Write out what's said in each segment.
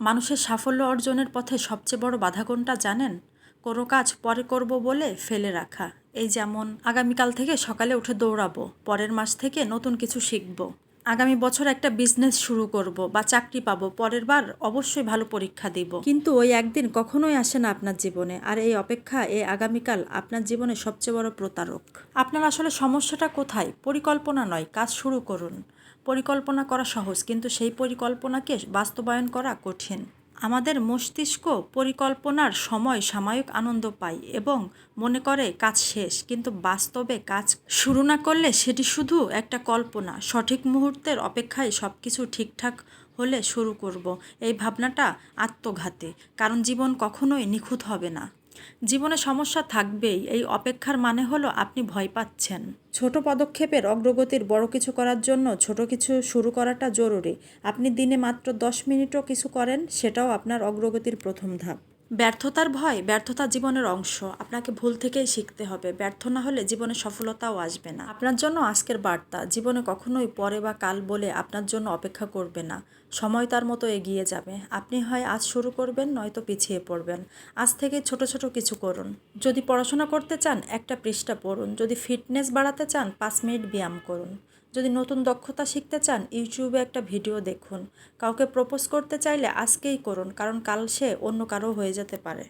মানুষের সাফল্য অর্জনের পথে সবচেয়ে বড় বাধা কোনটা জানেন? কোনো কাজ পরে করব বলে ফেলে রাখা। এই যেমন, আগামীকাল থেকে সকালে উঠে দৌড়াবো, পরের মাস থেকে নতুন কিছু শিখব। আগামী বছর একটা বিজনেস শুরু করব বা চাকরি পাবো, পরের বার অবশ্যই ভালো পরীক্ষা দিব। কিন্তু ওই একদিন কখনোই আসে না আপনার জীবনে, আর এই অপেক্ষা, এই আগামীকাল আপনার জীবনে সবচেয়ে বড় প্রতারক। আপনার আসলে সমস্যাটা কোথায়? পরিকল্পনা নয়, কাজ শুরু করুন। পরিকল্পনা করা সহজ, কিন্তু সেই পরিকল্পনাকে বাস্তবায়ন করা কঠিন। আমাদের মস্তিষ্ক পরিকল্পনার সময় সাময়িক আনন্দ পায় এবং মনে করে কাজ শেষ, কিন্তু বাস্তবে কাজ শুরু না করলে সেটি শুধু একটা কল্পনা। সঠিক মুহূর্তের অপেক্ষায় সব কিছু ঠিকঠাক হলে শুরু করব। এই ভাবনাটা আত্মঘাতী, কারণ জীবন কখনোই নিখুঁত হবে না। জীবনে সমস্যা থাকবেই, এই অপেক্ষার মানে হলো আপনি ভয় পাচ্ছেন। ছোট পদক্ষেপের অগ্রগতির বড় কিছু করার জন্য ছোট কিছু শুরু করাটা জরুরি। আপনি দিনে মাত্র দশ মিনিটও কিছু করেন, সেটাও আপনার অগ্রগতির প্রথম ধাপ। ব্যর্থতার ভয়, ব্যর্থতা জীবনের অংশ। আপনাকে ভুল থেকেই শিখতে হবে। ব্যর্থ না হলে জীবনে সফলতাও আসবে না। আপনার জন্য আজকের বার্তা, জীবনে কখনোই পরে বা কাল বলে আপনার জন্য অপেক্ষা করবে না। সময় তার মতো এগিয়ে যাবে। আপনি হয় আজ শুরু করবেন, নয়তো পিছিয়ে পড়বেন। আজ থেকে ছোট ছোট কিছু করুন। যদি পড়াশোনা করতে চান, একটা পৃষ্ঠা পড়ুন। যদি ফিটনেস বাড়াতে চান, পাঁচ মিনিট ব্যায়াম করুন। যদি নতুন দক্ষতা শিখতে চান, ইউটিউবে একটা ভিডিও দেখুন। কাউকে প্রপোজ করতে চাইলে আজকেই করুন, কারণ কাল সে অন্য কারও হয়ে যেতে পারে।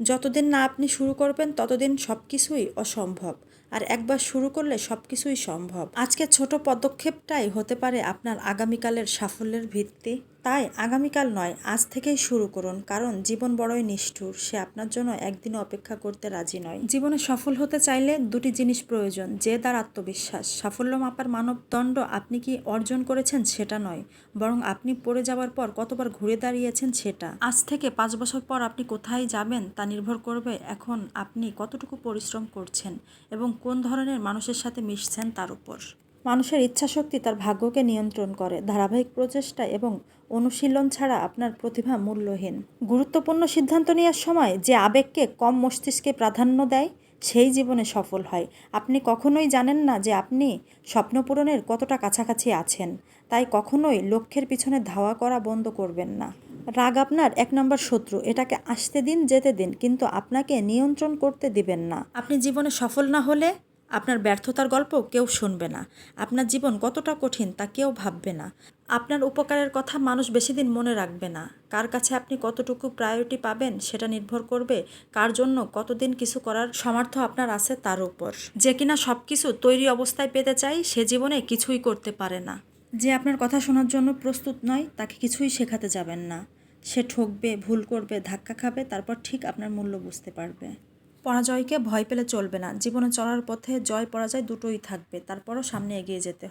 যতদিন না আপনি শুরু করবেন, ততদিন সব কিছুই অসম্ভব। আর একবার শুরু করলে সব কিছুই সম্ভব। আজকে ছোট পদক্ষেপটাই হতে পারে আপনার আগামীকালের সাফল্যের ভিত্তি। তাই আগামীকাল নয়, আজ থেকেই শুরু করুন, কারণ জীবন বড়ই নিষ্ঠুর, সে আপনার জন্য একদিন অপেক্ষা করতে রাজি নয়। জীবনে সফল হতে চাইলে দুটি জিনিস প্রয়োজন, যে তার আত্মবিশ্বাস। সাফল্য মাপার মানবদণ্ড আপনি কি অর্জন করেছেন সেটা নয়, বরং আপনি পড়ে যাওয়ার পর কতবার ঘুরে দাঁড়িয়েছেন সেটা। আজ থেকে পাঁচ বছর পর আপনি কোথায় যাবেন তা নির্ভর করবে এখন আপনি কতটুকু পরিশ্রম করছেন এবং কোন ধরনের মানুষের সাথে মিশছেন তার উপর। মানুষের ইচ্ছাশক্তি তার ভাগ্যকে নিয়ন্ত্রণ করে, ধারাবাহিক প্রচেষ্টা এবং অনুশীলন ছাড়া আপনার প্রতিভা মূল্যহীন। গুরুত্বপূর্ণ সিদ্ধান্ত নেওয়ার সময় যে আবেগকে কম মস্তিষ্কে প্রাধান্য দেয়, সেই জীবনে সফল হয়। আপনি কখনোই জানেন না যে আপনি স্বপ্ন পূরণের কতটা কাছাকাছি আছেন। তাই কখনোই লক্ষ্যের পিছনে ধাওয়া করা বন্ধ করবেন না। রাগ আপনার এক নম্বর শত্রু, এটাকে আসতে দিন, যেতে দিন, কিন্তু আপনাকে নিয়ন্ত্রণ করতে দিবেন না। আপনি জীবনে সফল না হলে আপনার ব্যর্থতার গল্প কেউ শুনবে না। আপনার জীবন কতটা কঠিন তা কেউ ভাববে না। আপনার উপকারের কথা মানুষ বেশি দিন মনে রাখবে না। কার কাছে আপনি কতটুকু প্রায়োরিটি পাবেন সেটা নির্ভর করবে কার জন্য কতদিন কিছু করার সামর্থ্য আপনার আছে তার উপর। যে কিনা সব কিছু তৈরি অবস্থায় পেতে চাই সে জীবনে কিছুই করতে পারে না। যে আপনার কথা শোনার জন্য প্রস্তুত নয় তাকে কিছুই শেখাতে যাবেন না। সে ঠকবে, ভুল করবে, ধাক্কা খাবে, তারপর ঠিক আপনার মূল্য বুঝতে পারবে। পরাজয়কে ভয় পেলে চলবে না। জীবনে চলার পথে জয়, পরাজয় দুটোই থাকবে। তারপরও সামনে এগিয়ে যেতে